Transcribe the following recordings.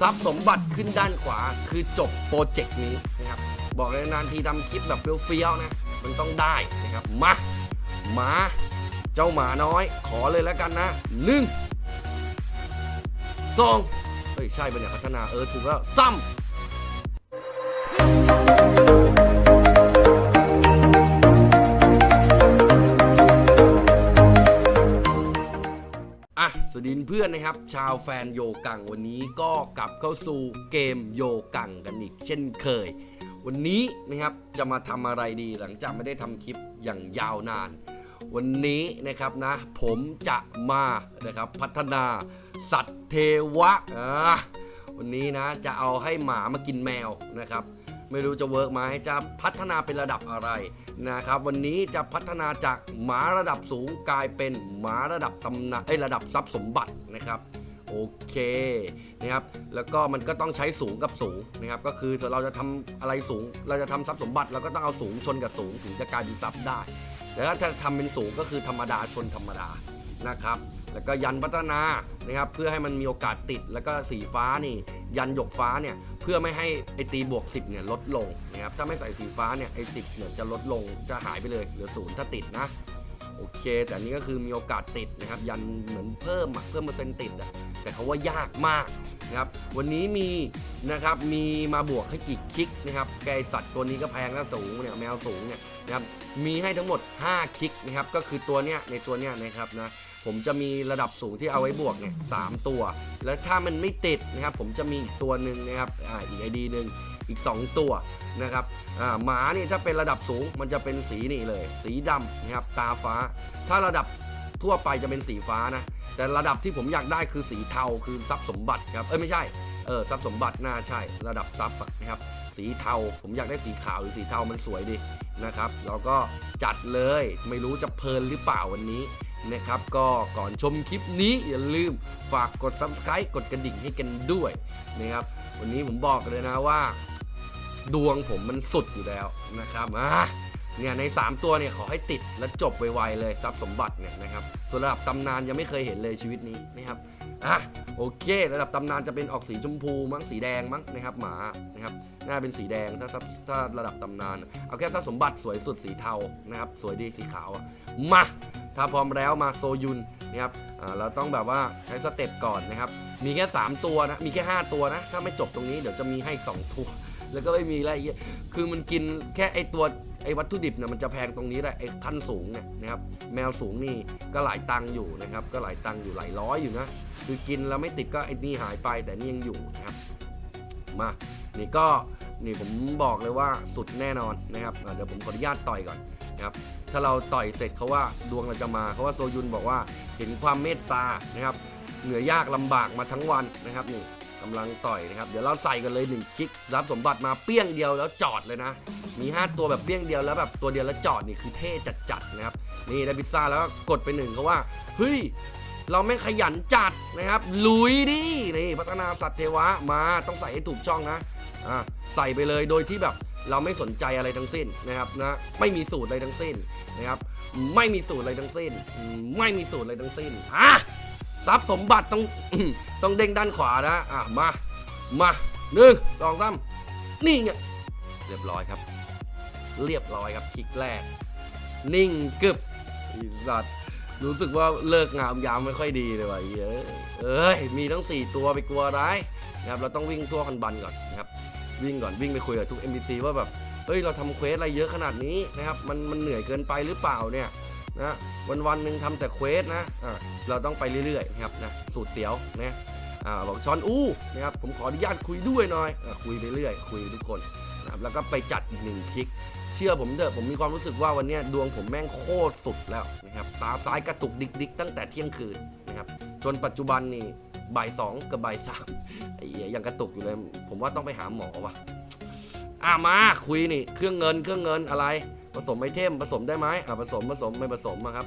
ทรัพย์สมบัติขึ้นด้านขวาคือจบโปรเจกต์นี้นะครับ บอกเลยนานทีทำคลิปแบบเฟี้ยวๆนะ มันต้องได้นะครับ มาหมาเจ้าหมาน้อย ขอเลยแล้วกันนะหนึ่งสองเฮ้ย ใช่ปะเนี่ยพัฒนาเออ ถูกแล้วซ้ำ วัสดีเพื่อนนะครับ ชาวแฟนโยกังวันนี้ก็กลับเข้าสู่เกมโยกังกันอีกเช่นเคย วันนี้นะครับจะมาทำอะไรดีหลังจากไม่ได้ทำคลิปอย่างยาวนาน วันนี้นะครับนะ ผมจะมานะครับพัฒนาสัตว์เทวะวันนี้นะจะเอาให้หมามากินแมวนะครับ ไม่รู้จะเวิร์กไหมจะพัฒนาเป็นระดับอะไร นะครับวันนี้จะพัฒนาจากหมาระดับสูงกลายเป็นหมาระดับตำนานเอ้ระดับทรัพย์สมบัตินะครับโอเคนะครับแล้วก็มันก็ต้องใช้สูงกับสูงนะครับก็คือเราจะทำอะไรสูง เราจะทำทรัพย์สมบัติเราก็ต้องเอาสูงชนกับสูงถึงจะกลายเป็นทรัพย์ได้แล้วถ้าทำเป็นสูงก็คือธรรมดาชนธรรมดานะครับ แล้วก็ยันพัฒนานะครับเพื่อให้มันมีโอกาสติดแล้วก็สีฟ้านี่ ยันหยกฟ้าเนี่ยเพื่อไม่ให้ไอตีบวก 10เนี่ยลดลงนะครับถ้าไม่ใส่สีฟ้าเนี่ยไอสิเนี่ยจะลดลงจะหายไปเลยเหลือศูนย์ถ้าติดนะโอเค แต่นี้ก็คือมีโอกาสติดนะครับ ยันเหมือนเพิ่มอะเพิ่มเปอร์เซ็นต์ติดอะแต่เขาว่ายากมากนะครับ วันนี้มีนะครับมีมาบวกให้กี่คลิกนะครับแกไอ้สัตว์ตัวนี้ก็แพงแล้วสูงเนี่ยแมวสูงเนี่ยนะครับมีให้ทั้งหมด 5 คลิกนะครับก็คือตัวเนี้ยในตัวเนี้ยนะครับนะ ผมจะมีระดับสูงที่เอาไว้บวกเนี่ยสามตัว แล้วถ้ามันไม่ติดนะครับ ผมจะมีอีกตัวหนึ่งนะครับอ่าอีกไอดีหนึ่งอีก 2 ตัวนะครับอ่าหมานี่ถ้าเป็นระดับสูงมันจะเป็นสีนี่เลย สีดำนะครับตาฟ้า ถ้าระดับทั่วไปจะเป็นสีฟ้านะแต่ระดับที่ผมอยากได้คือสีเทาคือทรัพย์สมบัติครับเอ้ยไม่ใช่เออทรัพย์สมบัติน่าใช่ระดับทรัพย์นะครับสีเทาผมอยากได้สีขาวหรือสีเทามันสวยดีนะครับเราก็จัดเลยไม่รู้จะเพลินหรือเปล่าวันนี้ นะครับ ก็ก่อนชมคลิปนี้อย่าลืมฝากกด subscribe กดกระดิ่งให้กันด้วยนะครับ วันนี้ผมบอกเลยนะว่า ดวงผมมันสุดอยู่แล้วนะครับอะ เนี่ยใน 3 ตัวเนี่ยขอให้ติดและจบไวๆเลยทรัพย์สมบัติเนี่ยนะครับส่วนระดับตำนานยังไม่เคยเห็นเลยชีวิตนี้นะครับอะโอเค ระดับตำนานจะเป็นออกสีชมพูมั้งสีแดงมั้งนะครับหมานะครับน่าเป็นสีแดงถ้าทรัพย์ถ้าระดับตำนานเอาแค่ทรัพย์สมบัติสวยสุดสีเทานะครับสวยดีสีขาวอะมาถ้าพร้อมแล้วมาโซยุนนะครับเราต้องแบบว่าใช้สเต็ปก่อนนะครับมีแค่ 3 ตัวนะมีแค่ 5 ตัวนะถ้าไม่จบตรงนี้เดี๋ยวจะมีให้อีกสองตัว แล้วก็ไม่มีอะไรเยอะคือมันกินแค่ไอตัวไอวัตถุดิบเนี่ยมันจะแพงตรงนี้แหละไอขั้นสูงเนี่ยนะครับแมวสูงนี่ก็หลายตังค์อยู่นะครับก็หลายตังค์อยู่หลายร้อยอยู่นะคือกินแล้วไม่ติดก็ไอนี่หายไปแต่นี่ยังอยู่นะครับมานี่ก็นี่ผมบอกเลยว่าสุดแน่นอนนะครับเดี๋ยวผมขออนุญาตต่อยก่อนนะครับถ้าเราต่อยเสร็จเขาว่าดวงเราจะมาเขาว่าโซยุนบอกว่าเห็นความเมตตานะครับเหนื่อยยากลำบากมาทั้งวันนะครับนี่ำลังต่อยนะครับ เดี๋ยวเราใส่กันเลย1คลิกรับสมบัติมาเปี้ยงเดียวแล้วจอดเลยนะ มี 5 ตัวแบบเปี้ยงเดียวแล้วแบบตัวเดียวแล้วจอดนี่คือเท่จัดๆนะครับ นี่ได้พิซซ่าแล้วก็กดไปหนึ่งเขาว่า เฮ้ย เราไม่ขยันจัดนะครับ ลุยดิ นี่พัฒนาสัตว์เทวะมาต้องใส่ให้ถูกช่องนะ อ่าใส่ไปเลยโดยที่แบบเราไม่สนใจอะไรทั้งสิ้นนะครับนะไม่มีสูตรอะไรทั้งสิ้นนะครับ ไม่มีสูตรอะไรทั้งสิ้น ไม่มีสูตรอะไรทั้งสิ้นอะ ทรัพย์สมบัติต้อง ต้องเด้งด้านขวานะ อะมา มาหนึ่งสองสามนี่ไงเรียบร้อยครับ เรียบร้อยครับคลิกแรก นิ่งกึบอีสัตว์รู้สึกว่าเลิกงามยามไม่ค่อยดีเลยว่ะไอ้เหี้ยเอ้ยมีทั้ง 4 ตัวไปกลัวอะไรายนะครับเราต้องวิ่งทั่วคันบันก่อนนะครับวิ่งก่อนวิ่งไปคุยกับทุก NPC ว่าแบบเฮ้ยเราทำเควสอะไรเยอะขนาดนี้นะครับมันมันเหนื่อยเกินไปหรือเปล่าเนี่ย นะวันวันหนึ่งทำแต่เควสนะอ่าเราต้องไปเรื่อยๆนะครับนะสูตรเตี๋ยวนะอ่าบอกช้อนอู้นะครับผมขออนุญาตคุยด้วยหน่อยอคุยไปเรื่อยคุยทุกคนนะครับแล้วก็ไปจัดอีกหนึ่งคลิกเชื่อผมเถอะผมมีความรู้สึกว่าวันนี้ดวงผมแม่งโคตรสุดแล้วนะครับตาซ้ายกระตุกดิกดิกๆตั้งแต่เที่ยงคืนนะครับจนปัจจุบันนี่บ่ายสองกับบ่ายสามไอ้เหี้ยยังกระตุกอยู่เลย ผมว่าต้องไปหาหมอว่ะอะมาคุยนี่ เครื่องเงินเครื่องเงินอะไร ผสมไอเทมผสมได้ไหมอะผสมผสมไม่ผสมอะครับ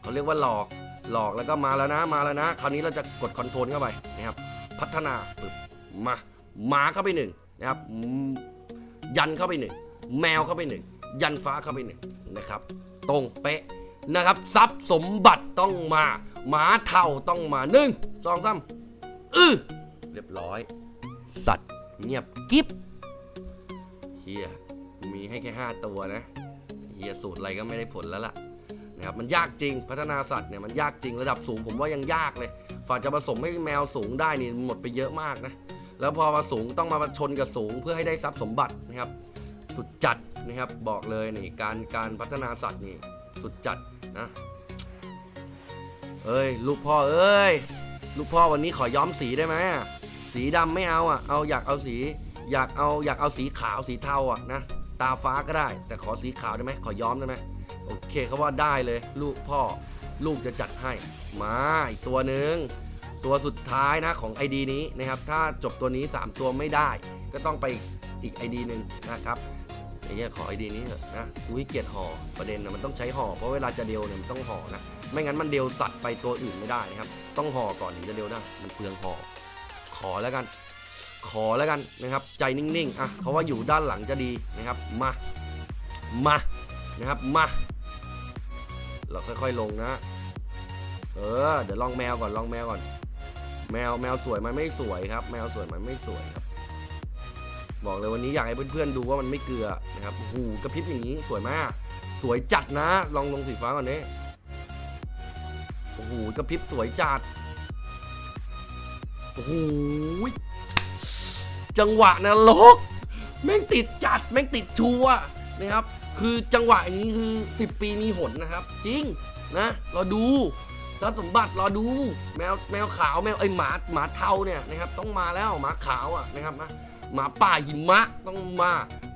เขาเรียกว่าหลอกหลอกแล้วก็มาแล้วนะมาแล้วนะ คราวนี้เราจะกดคอนโทรลเข้าไปนะครับพัฒนาปึ๊บมามาเข้าไปหนึ่งนะครับยันเข้าไปหนึ่งแมวเข้าไปหนึ่งยันฟ้าเข้าไปหนึ่งนะครับ ตรงเป๊ะนะครับทรัพย์สมบัติต้องมาหมาเท่าต้องมาหนึ่งสองสามอือเรียบร้อย สัตว์เงียบกิ๊บเฮีย มีให้แค่ 5 ตัวนะเฮียสูตรอะไรก็ไม่ได้ผลแล้วล่ะนะครับมันยากจริงพัฒนาสัตว์เนี่ยมันยากจริงระดับสูงผมว่ายังยากเลยฝ่าจะผสมให้แมวสูงได้นี่หมดไปเยอะมากนะแล้วพอมาสูงต้องมาชนกับสูงเพื่อให้ได้ทรัพย์สมบัตินะครับ สุดจัดนะครับบอกเลยนี่การการพัฒนาสัตว์นี่สุดจัดนะเอ้ยลูกพ่อเอ้ยลูกพ่อวันนี้ขอย้อมสีได้ไหมสีดำไม่เอาอะเอาอยากเอาสี อยากเอาอยากเอาสีขาวสีเทาอะนะ ตาฟ้าก็ได้ แต่ขอสีขาวได้ไหมขอย้อมได้ไหมโอเคเขาว่าได้เลย ลูกพ่อลูกจะจัดให้ มาอีกตัวหนึ่งตัวสุดท้ายนะของ ID นี้นะครับ ถ้าจบตัวนี้ 3 ตัวไม่ได้ ก็ต้องไปอีก ID หนึ่งนะครับไอ้เหี้ยขอ ID นี้เถอะนะอุ้ยเกียดห่อประเด็นนะมันต้องใช้ห่อเพราะเวลาจะเดียวเนี่ยมันต้องห่อนะไม่งั้นมันเดียวสัตว์ไปตัวอื่นไม่ได้นะครับ ต้องห่อก่อนถึงจะเดียวได้มันเปลืองห่อขอแล้วกัน ขอแล้วกันนะครับ ใจนิ่งๆอะเขาว่าอยู่ด้านหลังจะดีนะครับมามานะครับมาเราค่อยๆลงนะ เออ เดี๋ยวลองแมวก่อนลองแมวก่อน แมวแมวสวยมันไม่สวยครับ แมวสวยมันไม่สวยครับ บอกเลยวันนี้อยากให้เพื่อนๆดูว่ามันไม่เกลือนะครับหูกระพริบอย่างนี้สวยมาก สวยจัดนะ ลองลงสีฟ้าก่อนนี้โอ้โหกระพริบสวยจัดโอ้โห จังหวะนรกแม่งติดจัดแม่งติดชัวนะครับ คือจังหวะอย่างนี้คือ 10 ปีมีหนนะครับ จริงนะเราดูทรัพย์สมบัติรอดู แมวแมวขาวแมวไอหมาหมาเทาเนี่ยนะครับต้องมาแล้วหมาขาวอะนะครับนะหมาป่าหิมะต้องมา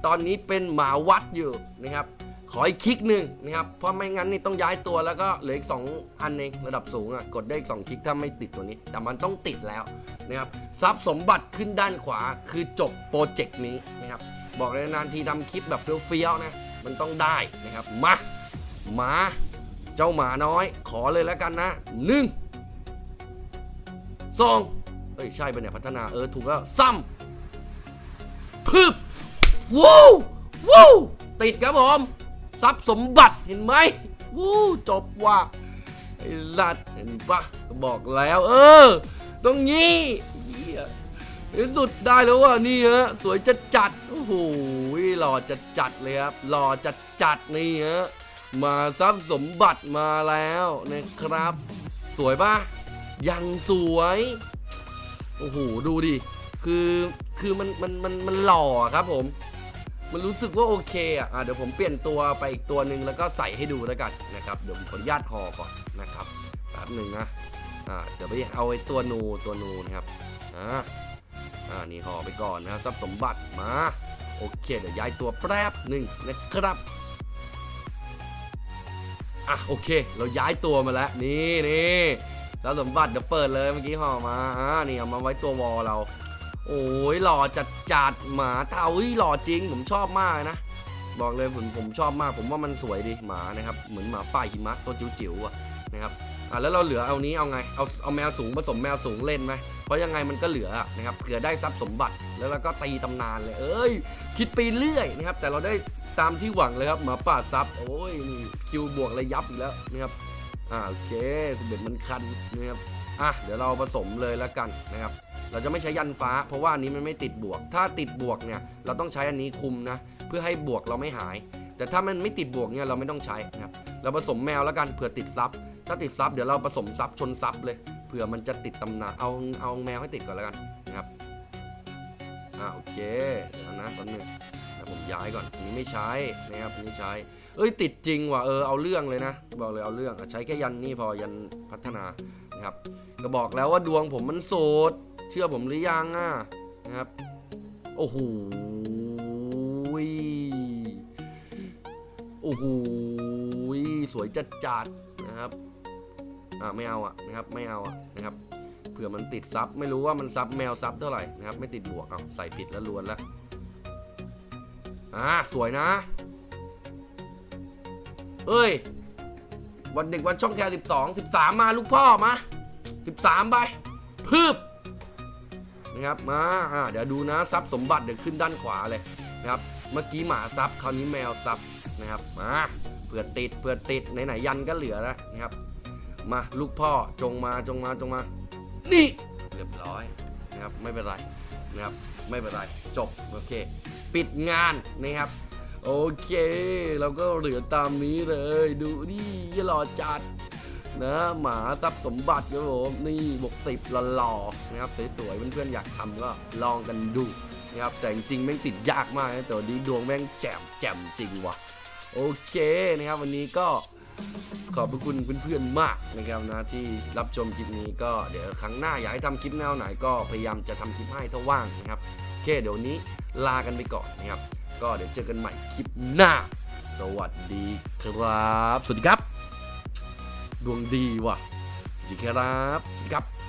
ตอนนี้เป็นหมาวัดอยู่นะครับ ขออีกคลิกหนึ่งนะครับ เพราะไม่งั้นนี่ต้องย้ายตัวแล้วก็เหลืออีก 2 อันเองระดับสูงอะ กดได้อีก2คลิกถ้าไม่ติดตัวนี้ แต่มันต้องติดแล้วนะครับทรัพย์สมบัติขึ้นด้านขวาคือจบโปรเจกต์นี้นะครับ บอกเลยนานทีทำคลิปแบบเฟี้ยวๆนะ มันต้องได้นะครับ มาหมา เจ้าหมาน้อย ขอเลยแล้วกันนะหนึ่งสองเอ้ยใช่ปะเนี่ยพัฒนาเออถูกแล้วซ้ำพึบวู้วู้ติดครับผม ทรัพย์สมบัติเห็นไหมวู้จบว่ะไอ้สัตว์เห็นปะบอกแล้ว เออตรงนี้เหี้ยในที่สุดได้แล้วว่ะนี่ฮะสวยจัดจัดโอ้โหหล่อจัดจัดเลยครับหล่อจัดจัดนี่ฮะมาทรัพย์สมบัติมาแล้วนะครับ สวยปะยังสวยโอ้โหดูดิคือคือมันมันมันมันหล่อครับผม มันรู้สึกว่าโอเคอะเดี๋ยวผมเปลี่ยนตัวไปอีกตัวหนึ่งแล้วก็ใส่ให้ดูแล้วกันนะครับ เดี๋ยวผมขออนุญาตห่อก่อนนะครับแป๊บหนึ่งนะอ่าเดี๋ยวไปเอาไอ้ตัวนูตัวนูนะครับอ่าอ่านี่ห่อไปก่อนนะครับทรัพย์สมบัติมาโอเค เดี๋ยวย้ายตัวแป๊บหนึ่งนะครับอะโอเค เราย้ายตัวมาแล้วนี่นี่ทรัพย์สมบัติเดี๋ยวเปิดเลยเมื่อกี้ห่อมาอ่านี่เอามาไว้ตัววอลเรา โอ้ยหล่อจัดจัดหมาเทาเฮ้ยหล่อจริง ผมชอบมากนะ บอกเลยผมผมชอบมาก ผมว่ามันสวยดีหมานะครับ เหมือนหมาป่าหิมะตัวจิ๋วๆอะนะครับอะแล้วเราเหลือเอานี้เอาไงเอาเอาแมวสูงผสมแมวสูงเล่นไหมเพราะยังไงมันก็เหลือนะครับเผื่อได้ทรัพย์สมบัติแล้วเราก็ตีตำนานเลย เอ้ย คิดไปเรื่อยนะครับ แต่เราได้ตามที่หวังเลยครับหมาป่าซับโอ้ยนี่คิวบวกระยับอีกแล้วนะครับอ่าโอเคสิบเอ็ดมันคันนะครับอะเดี๋ยวเราผสมเลยแล้วกันนะครับ เราจะไม่ใช้ยันฟ้า เพราะว่าอันนี้มันไม่ติดบวก ถ้าติดบวกเนี่ยเราต้องใช้อันนี้คุมนะ เพื่อให้บวกเราไม่หาย แต่ถ้ามันไม่ติดบวกเนี่ยเราไม่ต้องใช้นะครับเราผสมแมวแล้วกันเผื่อติดซับถ้าติดซับเดี๋ยวเราผสมซับชนซับเลยเผื่อมันจะติดตำนานเอาเอาแมวให้ติดก่อนแล้วกันนะครับอ่าโอเคเดี๋ยวนะแป๊บนึงแล้วผมย้ายก่อนนี้ไม่ใช้นะครับนี้ใช้เอ้ยติดจริงว่ะเออเอาเรื่องเลยนะบอกเลยเอาเรื่องใช้แค่ยันนี่พอยันพัฒนานะครับก็บอกแล้วว่าดวงผมมันโสด เชื่อผมหรือยังอะนะครับ โอ้โหโอ้โหสวยจัดจัดนะครับ อ่าไม่เอาอะนะครับ ไม่เอาอะนะครับ เผื่อมันติดซับ ไม่รู้ว่ามันซับแมวซับเท่าไหร่นะครับ ไม่ติดบวก เอาใส่ผิดแล้วลวนแล้ว อ่าสวยนะเฮ้ย วันเด็กวันช่องแคร์สิบสองสิบสามมาลูกพ่อมาสิบสามไป พืบ นะครับมาอ่าเดี๋ยวดูนะซับสมบัติเดี๋ยวขึ้นด้านขวาเลยนะครับเมื่อกี้หมาซับคราวนี้แมวซับนะครับมาเผื่อติดเผื่อติดไหนๆยันก็เหลือแล้วนะครับ มาลูกพ่อจงมาจงมาจงมา นี่เรียบร้อยนะครับไม่เป็นไรนะครับไม่เป็นไรจบโอเค ปิดงานนะครับ โอเคเราก็เหลือตามนี้เลย ดูนี่ยี่หล่อจัด นะหมาทรัพย์สมบัติครับผมนี่บวกสิบหล่อๆนะครับสวยๆเพื่อนๆอยากทำก็ลองกันดูนะครับแต่จริงๆแม่งติดยากมากนะแต่วันนี้ดวงแม่งแจ่มแจ่มจริงว่ะโอเคนะครับ วันนี้ก็ขอบพระคุณเพื่อนๆมากนะครับนะที่รับชมคลิปนี้ก็เดี๋ยวครั้งหน้าอยากให้ทำคลิปแนวไหนก็พยายามจะทำคลิปให้ถ้าว่างนะครับโอเคเดี๋ยวนี้ลากันไปก่อนนะครับ ก็เดี๋ยวเจอกันใหม่คลิปหน้า สวัสดีครับ สวัสดีครับ ดวงดีว่ะสวัสดีครับสวัสดีครับ